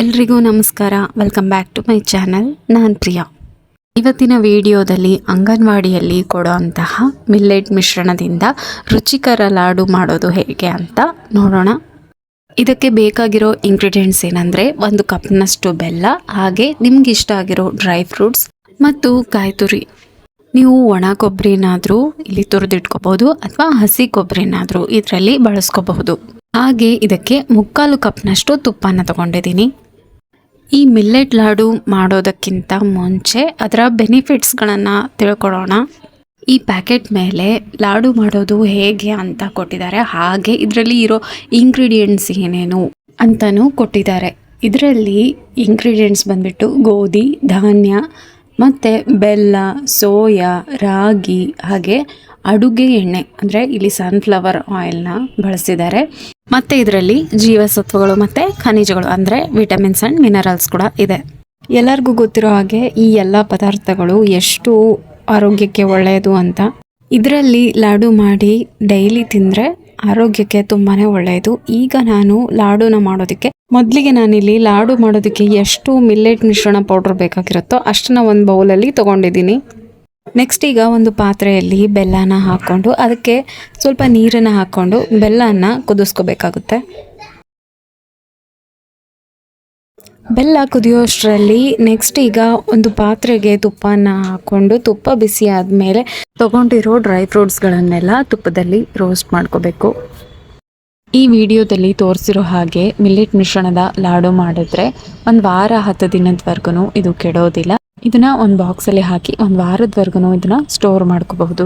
ಎಲ್ರಿಗೂ ನಮಸ್ಕಾರ. Welcome back to my channel ನಾನು ಪ್ರಿಯಾ. ಇವತ್ತಿನ ವಿಡಿಯೋದಲ್ಲಿ ಅಂಗನವಾಡಿಯಲ್ಲಿ ಕೊಡುವಂತಹ ಮಿಲ್ಲೆಟ್ ಮಿಶ್ರಣದಿಂದ ರುಚಿಕರ ಲಾಡು ಮಾಡೋದು ಹೇಗೆ ಅಂತ ನೋಡೋಣ. ಇದಕ್ಕೆ ಬೇಕಾಗಿರೋ ಇಂಗ್ರೀಡಿಯೆಂಟ್ಸ್ ಏನಂದರೆ ಒಂದು ಕಪ್ನಷ್ಟು ಬೆಲ್ಲ, ಹಾಗೆ ನಿಮ್ಗೆ ಇಷ್ಟ ಆಗಿರೋ ಡ್ರೈ ಫ್ರೂಟ್ಸ್ ಮತ್ತು ಕಾಯ್ತುರಿ ನೀವು ಒಣ ಕೊಬ್ಬರಿನಾದರೂ ಇಲ್ಲಿ ತುರಿದಿಟ್ಕೋಬಹುದು ಅಥವಾ ಹಸಿ ಕೊಬ್ಬರಿನಾದರೂ ಇದರಲ್ಲಿ ಬಳಸ್ಕೋಬಹುದು. ಹಾಗೆ ಇದಕ್ಕೆ ಮುಕ್ಕಾಲು ಕಪ್ನಷ್ಟು ತುಪ್ಪನ ತಗೊಂಡಿದ್ದೀನಿ. ಈ ಮಿಲ್ಲೆಟ್ ಲಾಡು ಮಾಡೋದಕ್ಕಿಂತ ಮುಂಚೆ ಅದರ ಬೆನಿಫಿಟ್ಸ್ಗಳನ್ನು ತಿಳ್ಕೊಳ್ಳೋಣ. ಈ ಪ್ಯಾಕೆಟ್ ಮೇಲೆ ಲಾಡು ಮಾಡೋದು ಹೇಗೆ ಅಂತ ಕೊಟ್ಟಿದ್ದಾರೆ. ಹಾಗೆ ಇದರಲ್ಲಿ ಇರೋ ಇಂಗ್ರೀಡಿಯೆಂಟ್ಸ್ ಏನೇನು ಅಂತಲೂ ಕೊಟ್ಟಿದ್ದಾರೆ. ಇದರಲ್ಲಿ ಇಂಗ್ರೀಡಿಯೆಂಟ್ಸ್ ಬಂದ್ಬಿಟ್ಟು ಗೋಧಿ, ಧಾನ್ಯ ಮತ್ತು ಬೆಲ್ಲ, ಸೋಯಾ, ರಾಗಿ ಹಾಗೆ ಅಡುಗೆ ಎಣ್ಣೆ ಅಂದರೆ ಇಲ್ಲಿ ಸನ್ಫ್ಲವರ್ ಆಯಿಲ್ನ ಬಳಸಿದ್ದಾರೆ. ಮತ್ತು ಇದರಲ್ಲಿ ಜೀವಸತ್ವಗಳು ಮತ್ತು ಖನಿಜಗಳು, ಅಂದರೆ ವಿಟಮಿನ್ಸ್ ಆ್ಯಂಡ್ ಮಿನರಲ್ಸ್ ಕೂಡ ಇದೆ. ಎಲ್ಲರಿಗೂ ಗೊತ್ತಿರೋ ಹಾಗೆ ಈ ಎಲ್ಲ ಪದಾರ್ಥಗಳು ಎಷ್ಟು ಆರೋಗ್ಯಕ್ಕೆ ಒಳ್ಳೆಯದು ಅಂತ. ಇದರಲ್ಲಿ ಲಾಡು ಮಾಡಿ ಡೈಲಿ ತಿಂದರೆ ಆರೋಗ್ಯಕ್ಕೆ ತುಂಬಾ ಒಳ್ಳೆಯದು. ಈಗ ನಾನು ಲಾಡುನ ಮಾಡೋದಕ್ಕೆ, ಮೊದಲಿಗೆ ನಾನಿಲ್ಲಿ ಲಾಡು ಮಾಡೋದಕ್ಕೆ ಎಷ್ಟು ಮಿಲ್ಲೆಟ್ ಮಿಶ್ರಣ ಪೌಡ್ರ್ ಬೇಕಾಗಿರುತ್ತೋ ಅಷ್ಟನ್ನ ಒಂದು ಬೌಲಲ್ಲಿ ತೊಗೊಂಡಿದ್ದೀನಿ. ನೆಕ್ಸ್ಟ್ ಈಗ ಒಂದು ಪಾತ್ರೆಯಲ್ಲಿ ಬೆಲ್ಲನ ಹಾಕ್ಕೊಂಡು ಅದಕ್ಕೆ ಸ್ವಲ್ಪ ನೀರನ್ನು ಹಾಕ್ಕೊಂಡು ಬೆಲ್ಲನ ಕುದಿಸ್ಕೋಬೇಕಾಗುತ್ತೆ. ಬೆಲ್ಲ ಕುದಿಯೋಷ್ಟರಲ್ಲಿ ನೆಕ್ಸ್ಟ್ ಈಗ ಒಂದು ಪಾತ್ರೆಗೆ ತುಪ್ಪನ ಹಾಕ್ಕೊಂಡು ತುಪ್ಪ ಬಿಸಿ ಆದಮೇಲೆ ತಗೊಂಡಿರೋ ಡ್ರೈ ಫ್ರೂಟ್ಸ್ಗಳನ್ನೆಲ್ಲ ತುಪ್ಪದಲ್ಲಿ ರೋಸ್ಟ್ ಮಾಡ್ಕೋಬೇಕು. ಈ ವಿಡಿಯೋದಲ್ಲಿ ತೋರಿಸಿರೋ ಹಾಗೆ ಮಿಲ್ಲೆಟ್ ಮಿಶ್ರಣದ ಲಾಡು ಮಾಡಿದ್ರೆ ಒಂದು ವಾರ ಹತ್ತು ದಿನದವರೆಗೂ ಇದು ಕೆಡೋದಿಲ್ಲ. ಇದನ್ನ ಒಂದು ಬಾಕ್ಸಲ್ಲಿ ಹಾಕಿ ಒಂದು ವಾರದವರೆಗೂ ಇದನ್ನ ಸ್ಟೋರ್ ಮಾಡ್ಕೋಬಹುದು.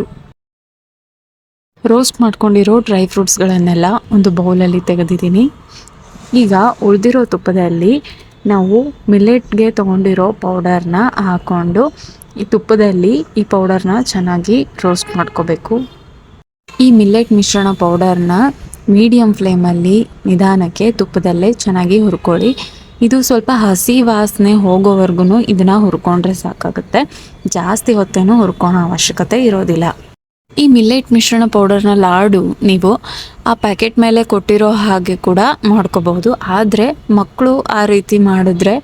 ರೋಸ್ಟ್ ಮಾಡ್ಕೊಂಡಿರೋ ಡ್ರೈ ಫ್ರೂಟ್ಸ್ಗಳನ್ನೆಲ್ಲ ಒಂದು ಬೌಲಲ್ಲಿ ತೆಗೆದಿದ್ದೀನಿ. ಈಗ ಉಳಿದಿರೋ ತುಪ್ಪದಲ್ಲಿ ನಾವು ಮಿಲ್ಲೆಟ್ಗೆ ತೊಗೊಂಡಿರೋ ಪೌಡರ್ನ ಹಾಕ್ಕೊಂಡು ಈ ತುಪ್ಪದಲ್ಲಿ ಈ ಪೌಡರ್ನ ಚೆನ್ನಾಗಿ ರೋಸ್ಟ್ ಮಾಡ್ಕೋಬೇಕು. ಈ ಮಿಲ್ಲೆಟ್ ಮಿಶ್ರಣ ಪೌಡರ್ನ ಮೀಡಿಯಂ ಫ್ಲೇಮಲ್ಲಿ ನಿಧಾನಕ್ಕೆ ತುಪ್ಪದಲ್ಲೇ ಚೆನ್ನಾಗಿ ಹುರ್ಕೊಳ್ಳಿ. ಇದು ಸ್ವಲ್ಪ ಹಸಿ ವಾಸನೆ ಹೋಗೋವರೆಗೂ ಇದನ್ನು ಹುರ್ಕೊಂಡ್ರೆ ಸಾಕಾಗುತ್ತೆ. ಜಾಸ್ತಿ ಹೊತ್ತೇನೂ ಹುರ್ಕೊಳೋ ಅವಶ್ಯಕತೆ ಇರೋದಿಲ್ಲ. ಈ ಮಿಲ್ಲೆಟ್ ಮಿಶ್ರಣ ಪೌಡರ್ನ ಲಾಡು ನೀವು ಆ ಪ್ಯಾಕೆಟ್ ಮೇಲೆ ಕೊಟ್ಟಿರೋ ಹಾಗೆ ಕೂಡ ಮಾಡ್ಕೋಬಹುದು. ಆದರೆ ಮಕ್ಕಳು ಆ ರೀತಿ ಮಾಡಿದ್ರೆ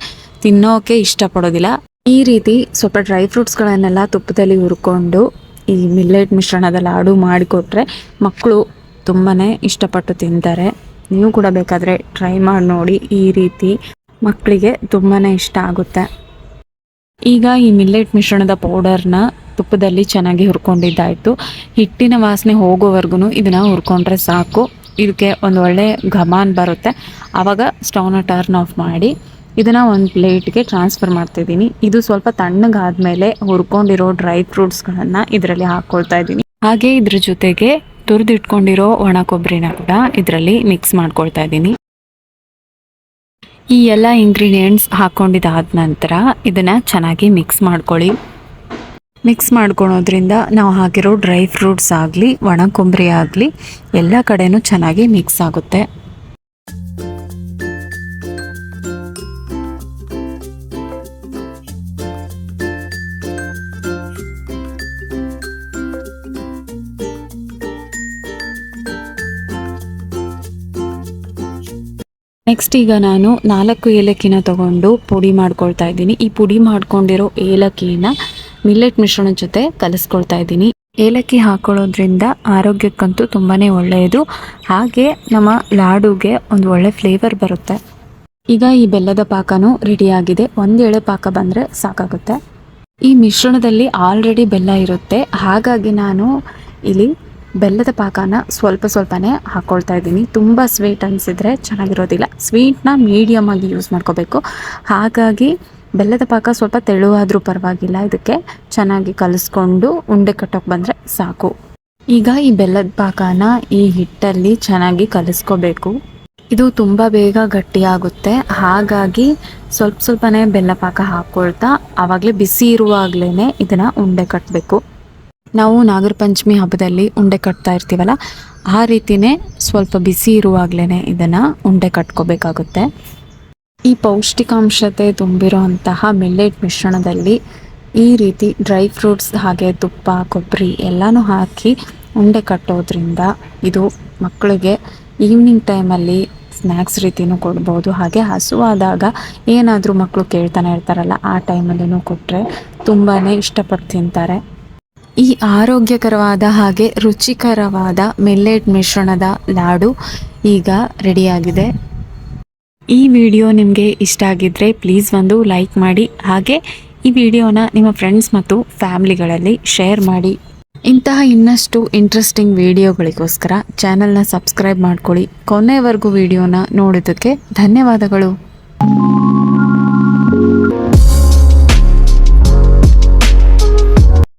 ತಿನ್ನೋಕೆ ಇಷ್ಟಪಡೋದಿಲ್ಲ. ಈ ರೀತಿ ಸ್ವಲ್ಪ ಡ್ರೈ ಫ್ರೂಟ್ಸ್ಗಳನ್ನೆಲ್ಲ ತುಪ್ಪದಲ್ಲಿ ಹುರ್ಕೊಂಡು ಈ ಮಿಲ್ಲೆಟ್ ಮಿಶ್ರಣದ ಲಾಡು ಮಾಡಿಕೊಟ್ರೆ ಮಕ್ಕಳು ತುಂಬಾ ಇಷ್ಟಪಟ್ಟು ತಿಂತಾರೆ. ನೀವು ಕೂಡ ಬೇಕಾದರೆ ಟ್ರೈ ಮಾಡಿ ನೋಡಿ ಈ ರೀತಿ. ಮಕ್ಕಳಿಗೆ ತುಂಬಾ ಇಷ್ಟ ಆಗುತ್ತೆ. ಈಗ ಈ ಮಿಲ್ಲೆಟ್ ಮಿಶ್ರಣದ ಪೌಡರ್ನ ತುಪ್ಪದಲ್ಲಿ ಚೆನ್ನಾಗಿ ಹುರ್ಕೊಂಡಿದ್ದಾಯಿತು. ಹಿಟ್ಟಿನ ವಾಸನೆ ಹೋಗೋವರೆಗೂ ಇದನ್ನು ಹುರ್ಕೊಂಡ್ರೆ ಸಾಕು. ಇದಕ್ಕೆ ಒಂದು ಒಳ್ಳೆ ಘಮಾನ್ ಬರುತ್ತೆ. ಆವಾಗ ಸ್ಟೌನ ಟರ್ನ್ ಆಫ್ ಮಾಡಿ ಇದನ್ನು ಒಂದು ಪ್ಲೇಟ್ಗೆ ಟ್ರಾನ್ಸ್ಫರ್ ಮಾಡ್ತಿದ್ದೀನಿ. ಇದು ಸ್ವಲ್ಪ ತಣ್ಣಗಾದ್ಮೇಲೆ ಹುರ್ಕೊಂಡಿರೋ ಡ್ರೈ ಫ್ರೂಟ್ಸ್ಗಳನ್ನು ಇದರಲ್ಲಿ ಹಾಕ್ಕೊಳ್ತಾ ಇದ್ದೀನಿ. ಹಾಗೆ ಇದ್ರ ಜೊತೆಗೆ ತುರಿದಿಟ್ಕೊಂಡಿರೋ ಒಣ ಕೊಬ್ಬರಿನ ಕೂಡ ಇದರಲ್ಲಿ ಮಿಕ್ಸ್ ಮಾಡ್ಕೊಳ್ತಾ ಇದ್ದೀನಿ. ಈ ಎಲ್ಲ ಇಂಗ್ರೀಡಿಯೆಂಟ್ಸ್ ಹಾಕ್ಕೊಂಡಿದ್ದಾದ ನಂತರ ಇದನ್ನು ಚೆನ್ನಾಗಿ ಮಿಕ್ಸ್ ಮಾಡ್ಕೊಳ್ಳಿ. ಮಿಕ್ಸ್ ಮಾಡ್ಕೊಳೋದ್ರಿಂದ ನಾವು ಹಾಕಿರೋ ಡ್ರೈ ಫ್ರೂಟ್ಸ್ ಆಗಲಿ, ಒಣ ಕೊಬ್ಬರಿ ಆಗಲಿ, ಎಲ್ಲ ಕಡೆನೂ ಚೆನ್ನಾಗಿ ಮಿಕ್ಸ್ ಆಗುತ್ತೆ. ನೆಕ್ಸ್ಟ್ ಈಗ ನಾನು ನಾಲ್ಕು ಏಲಕ್ಕಿನ ತಗೊಂಡು ಪುಡಿ ಮಾಡ್ಕೊಳ್ತಾ ಇದ್ದೀನಿ. ಈ ಪುಡಿ ಮಾಡ್ಕೊಂಡಿರೋ ಏಲಕ್ಕಿನ ಮಿಲ್ಲೆಟ್ ಮಿಶ್ರಣ ಜೊತೆ ಕಲಿಸ್ಕೊಳ್ತಾ ಇದ್ದೀನಿ. ಏಲಕ್ಕಿ ಹಾಕೊಳ್ಳೋದ್ರಿಂದ ಆರೋಗ್ಯಕ್ಕಂತೂ ತುಂಬಾ ಒಳ್ಳೆಯದು. ಹಾಗೆ ನಮ್ಮ ಲಾಡುಗೆ ಒಂದು ಒಳ್ಳೆ ಫ್ಲೇವರ್ ಬರುತ್ತೆ. ಈಗ ಈ ಬೆಲ್ಲದ ಪಾಕನೂ ರೆಡಿಯಾಗಿದೆ ಒಂದು ಎಳೆ ಪಾಕ ಬಂದರೆ ಸಾಕಾಗುತ್ತೆ. ಈ ಮಿಶ್ರಣದಲ್ಲಿ ಆಲ್ರೆಡಿ ಬೆಲ್ಲ ಇರುತ್ತೆ. ಹಾಗಾಗಿ ನಾನು ಇಲ್ಲಿ ಬೆಲ್ಲದ ಪಾಕನ ಸ್ವಲ್ಪ ಸ್ವಲ್ಪನೇ ಹಾಕ್ಕೊಳ್ತಾ ಇದ್ದೀನಿ. ತುಂಬ ಸ್ವೀಟ್ ಅನಿಸಿದ್ರೆ ಚೆನ್ನಾಗಿರೋದಿಲ್ಲ. ಸ್ವೀಟ್ನ ಮೀಡಿಯಮ್ ಆಗಿ ಯೂಸ್ ಮಾಡ್ಕೋಬೇಕು. ಹಾಗಾಗಿ ಬೆಲ್ಲದ ಪಾಕ ಸ್ವಲ್ಪ ತೆಳುವಾದರೂ ಪರವಾಗಿಲ್ಲ. ಇದಕ್ಕೆ ಚೆನ್ನಾಗಿ ಕಲಿಸ್ಕೊಂಡು ಉಂಡೆ ಕಟ್ಟೋಕೆ ಬಂದರೆ ಸಾಕು. ಈಗ ಈ ಬೆಲ್ಲದ ಪಾಕನ ಈ ಹಿಟ್ಟಲ್ಲಿ ಚೆನ್ನಾಗಿ ಕಲಿಸ್ಕೋಬೇಕು. ಇದು ತುಂಬ ಬೇಗ ಗಟ್ಟಿಯಾಗುತ್ತೆ ಹಾಗಾಗಿ ಸ್ವಲ್ಪ ಸ್ವಲ್ಪನೇ ಬೆಲ್ಲ ಪಾಕ ಹಾಕ್ಕೊಳ್ತಾ ಆವಾಗಲೇ ಬಿಸಿ ಇರುವಾಗಲೇ ಇದನ್ನು ಉಂಡೆ ಕಟ್ಟಬೇಕು ನಾವು ನಾಗರ ಪಂಚಮಿ ಹಬ್ಬದಲ್ಲಿ ಉಂಡೆ ಕಟ್ತಾ ಇರ್ತೀವಲ್ಲ, ಆ ರೀತಿನೇ ಸ್ವಲ್ಪ ಬಿಸಿ ಇರುವಾಗಲೇ ಇದನ್ನು ಉಂಡೆ ಕಟ್ಕೋಬೇಕಾಗುತ್ತೆ. ಈ ಪೌಷ್ಟಿಕಾಂಶತೆ ತುಂಬಿರೋ ಅಂತಹ ಮಿಲ್ಲೆಟ್ ಮಿಶ್ರಣದಲ್ಲಿ ಈ ರೀತಿ ಡ್ರೈ ಫ್ರೂಟ್ಸ್ ಹಾಗೆ ತುಪ್ಪ, ಕೊಬ್ಬರಿ ಎಲ್ಲನೂ ಹಾಕಿ ಉಂಡೆ ಕಟ್ಟೋದ್ರಿಂದ ಇದು ಮಕ್ಕಳಿಗೆ ಈವ್ನಿಂಗ್ ಟೈಮಲ್ಲಿ ಸ್ನ್ಯಾಕ್ಸ್ ರೀತಿಯೂ ಕೊಡ್ಬೋದು. ಹಾಗೆ ಹಸುವಾದಾಗ ಏನಾದರೂ ಮಕ್ಕಳು ಕೇಳ್ತಾನೆ ಇರ್ತಾರಲ್ಲ, ಆ ಟೈಮಲ್ಲೂ ಕೊಟ್ಟರೆ ತುಂಬಾ ಇಷ್ಟಪಟ್ಟು ತಿಂತಾರೆ. ಈ ಆರೋಗ್ಯಕರವಾದ ಹಾಗೆ ರುಚಿಕರವಾದ ಮಿಲ್ಲೆಟ್ ಮಿಶ್ರಣದ ಲಾಡು ಈಗ ರೆಡಿಯಾಗಿದೆ. ಈ ವಿಡಿಯೋ ನಿಮಗೆ ಇಷ್ಟ ಆಗಿದ್ದರೆ ಪ್ಲೀಸ್ ಒಂದು ಲೈಕ್ ಮಾಡಿ, ಹಾಗೆ ಈ ವಿಡಿಯೋನ ನಿಮ್ಮ ಫ್ರೆಂಡ್ಸ್ ಮತ್ತು ಫ್ಯಾಮ್ಲಿಗಳಲ್ಲಿ ಶೇರ್ ಮಾಡಿ. ಇಂತಹ ಇನ್ನಷ್ಟು ಇಂಟ್ರೆಸ್ಟಿಂಗ್ ವಿಡಿಯೋಗಳಿಗೋಸ್ಕರ ಚಾನಲ್ನ ಸಬ್ಸ್ಕ್ರೈಬ್ ಮಾಡ್ಕೊಳ್ಳಿ. ಕೊನೆವರೆಗೂ ವಿಡಿಯೋನ ನೋಡೋದಕ್ಕೆ ಧನ್ಯವಾದಗಳು.